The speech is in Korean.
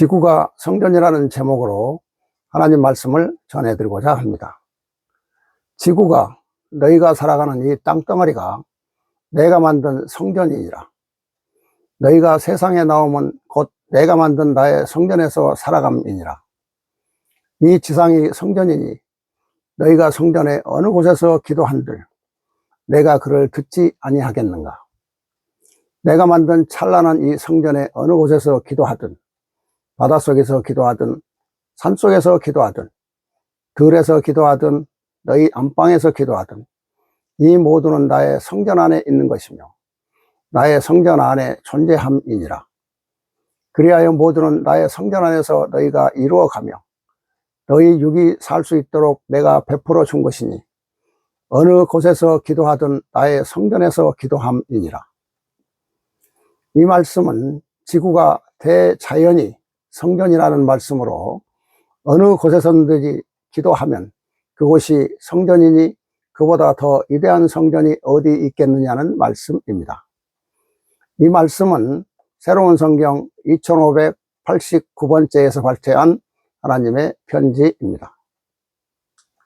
지구가 성전이라는 제목으로 하나님 말씀을 전해드리고자 합니다. 지구가 너희가 살아가는 이 땅덩어리가 내가 만든 성전이니라. 너희가 세상에 나오면 곧 내가 만든 나의 성전에서 살아감이니라. 이 지상이 성전이니 너희가 성전의 어느 곳에서 기도한들 내가 그를 듣지 아니하겠는가. 내가 만든 찬란한 이 성전의 어느 곳에서 기도하든 바닷속에서 기도하든 산속에서 기도하든 들에서 기도하든 너희 안방에서 기도하든 이 모두는 나의 성전 안에 있는 것이며 나의 성전 안에 존재함이니라. 그리하여 모두는 나의 성전 안에서 너희가 이루어가며 너희 육이 살 수 있도록 내가 베풀어 준 것이니 어느 곳에서 기도하든 나의 성전에서 기도함이니라. 이 말씀은 지구가 대자연이 성전이라는 말씀으로 어느 곳에서든지 기도하면 그곳이 성전이니 그보다 더 위대한 성전이 어디 있겠느냐는 말씀입니다. 이 말씀은 새로운 성경 2589번째에서 발췌한 하나님의 편지입니다.